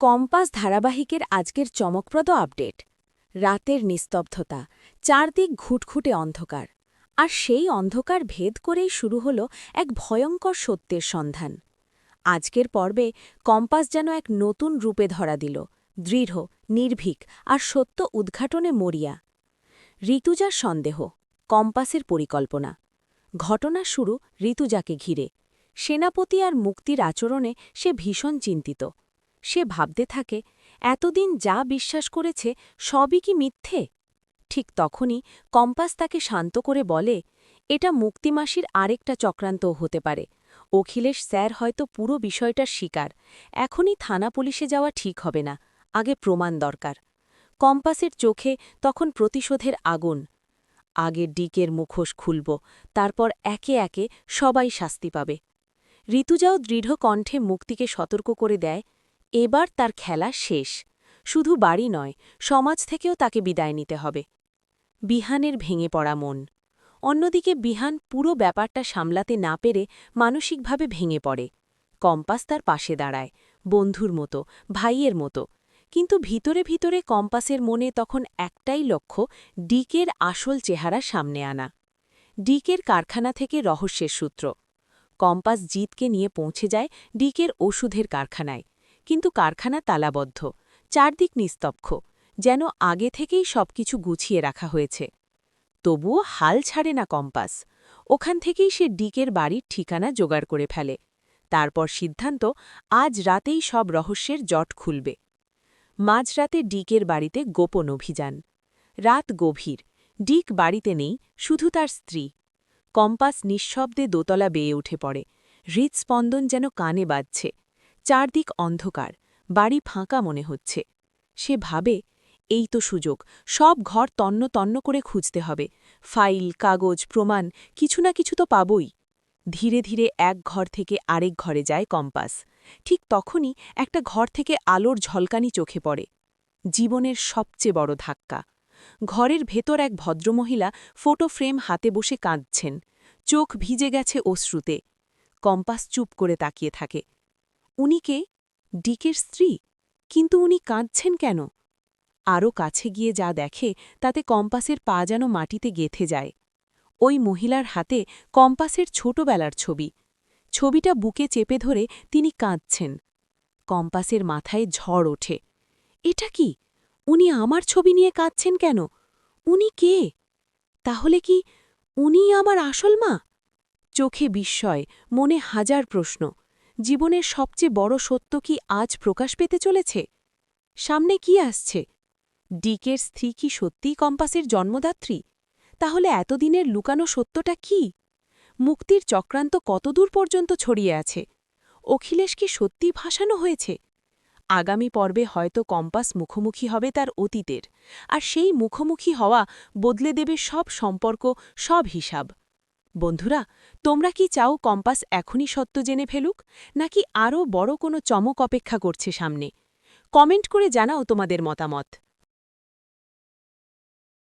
Compass ধারাবাহিকের আজকের চমকপ্রদ আপডেট। রাতের নিস্তব্ধতা, চারদিক ঘুটঘুটে অন্ধকার। আর সেই অন্ধকার ভেদ করেই শুরু হল এক ভয়ঙ্কর সত্যের সন্ধান। আজকের পর্বে কম্পাস যেন এক নতুন রূপে ধরা দিল, দৃঢ়, নির্ভীক আর সত্য উদ্ঘাটনে মরিয়া। ঋতুজার সন্দেহ, কম্পাসের পরিকল্পনা। ঘটনা শুরু ঋতুজাকে ঘিরে। সেনাপতি আর মুক্তির আচরণে সে ভীষণ চিন্তিত। সে ভাবতে থাকে, এতদিন যা বিশ্বাস করেছে সবই কি মিথ্যে? ঠিক তখনই কম্পাস তাকে শান্ত করে বলে, এটা মুক্তিমাসির আরেকটা চক্রান্তও হতে পারে। অখিলেশ স্যার হয়তো পুরো বিষয়টার শিকার। এখনই থানা পুলিশে যাওয়া ঠিক হবে না। আগে প্রমাণ দরকার। কম্পাসের চোখে তখন প্রতিশোধের আগুন। আগে ডিকের মুখোশ খুলব, তারপর একে একে সবাই শাস্তি পাবে। ঋতুজাও দৃঢ় কণ্ঠে মুক্তিকে সতর্ক করে দেয় এবার তার খেলা শেষ। শুধু বাড়ি নয়, সমাজ থেকেও তাকে বিদায় নিতে হবে। বিহানের ভেঙে পড়া মন। অন্যদিকে বিহান পুরো ব্যাপারটা সামলাতে না পেরে মানসিকভাবে ভেঙে পড়ে। কম্পাস তার পাশে দাঁড়ায়, বন্ধুর মতো, ভাইয়ের মতো। কিন্তু ভিতরে ভিতরে কম্পাসের মনে তখন একটাই লক্ষ্য, ডিকের আসল চেহারা সামনে আনা। ডিকের কারখানা থেকে রহস্যের সূত্র। কম্পাস জিতকে নিয়ে পৌঁছে যায় ডিকের ওষুধের কারখানায়। কিন্তু কারখানা তালাবদ্ধ, চারদিক নিস্তব্ধ, যেন আগে থেকেই সবকিছু গুছিয়ে রাখা হয়েছে। তবুও হাল ছাড়ে না কম্পাস, ওখান থেকেই সে ডিকের বাড়ির ঠিকানা জোগাড় করে ফেলে। তারপর সিদ্ধান্ত, আজ রাতেই সব রহস্যের জট খুলবে। মাঝরাতে ডিকের বাড়িতে গোপন অভিযান। রাত গভীর, ডিক বাড়িতে নেই, শুধু তার স্ত্রী। কম্পাস নিঃশব্দে দোতলা বেয়ে উঠে পড়ে, হৃৎস্পন্দন যেন কানে বাজছে। চারদিক অন্ধকার, বাড়ি ফাঁকা মনে হচ্ছে। সে ভাবে, এই তো সুযোগ, সব ঘর তন্ন তন্ন করে খুঁজতে হবে, ফাইল, কাগজ, প্রমাণ, কিছু না কিছু তো পাবই। ধীরে ধীরে এক ঘর থেকে আরেক ঘরে যায় কম্পাস। ঠিক তখনই একটা ঘর থেকে আলোর ঝলকানি চোখে পড়ে। জীবনের সবচেয়ে বড় ধাক্কা। ঘরের ভেতর এক ভদ্রমহিলা ফোটো ফ্রেম হাতে বসে কাঁদছেন। চোখ ভিজে গেছে অশ্রুতে। কম্পাস চুপ করে তাকিয়ে থাকে। উনি কে? ডিকের স্ত্রী। কিন্তু উনি কাঁদছেন কেন? আরও কাছে গিয়ে যা দেখে তাতে কম্পাসের পা যেন মাটিতে গেথে যায়। ওই মহিলার হাতে কম্পাসের ছোটবেলার ছবি। ছবিটা বুকে চেপে ধরে তিনি কাঁদছেন। কম্পাসের মাথায় ঝড় ওঠে। এটা কি? উনি আমার ছবি নিয়ে কাঁদছেন কেন? উনি কে? তাহলে কি উনি আমার আসল মা? চোখে বিস্ময়, মনে হাজার প্রশ্ন। জীবনের সবচেয়ে বড় সত্য কি আজ প্রকাশ পেতে চলেছে? সামনে কি আসছে? ডিকের স্ত্রী কি সত্যিই কম্পাসের জন্মদাত্রী? তাহলে এতদিনের লুকানো সত্যটা কি? মুক্তির চক্রান্ত কতদূর পর্যন্ত ছড়িয়ে আছে? অখিলেশ কি সত্যি ভাসানো হয়েছে? আগামী পর্বে হয়তো কম্পাস মুখোমুখি হবে তার অতীতের, আর সেই মুখোমুখি হওয়া বদলে দেবে সব সম্পর্ক, সব হিসাব। বন্ধুরা, তোমরা কি চাও কম্পাস এখনই সত্য জেনে ফেলুক, নাকি আরও বড় কোনো চমক অপেক্ষা করছে সামনে? কমেন্ট করে জানাও তোমাদের মতামত।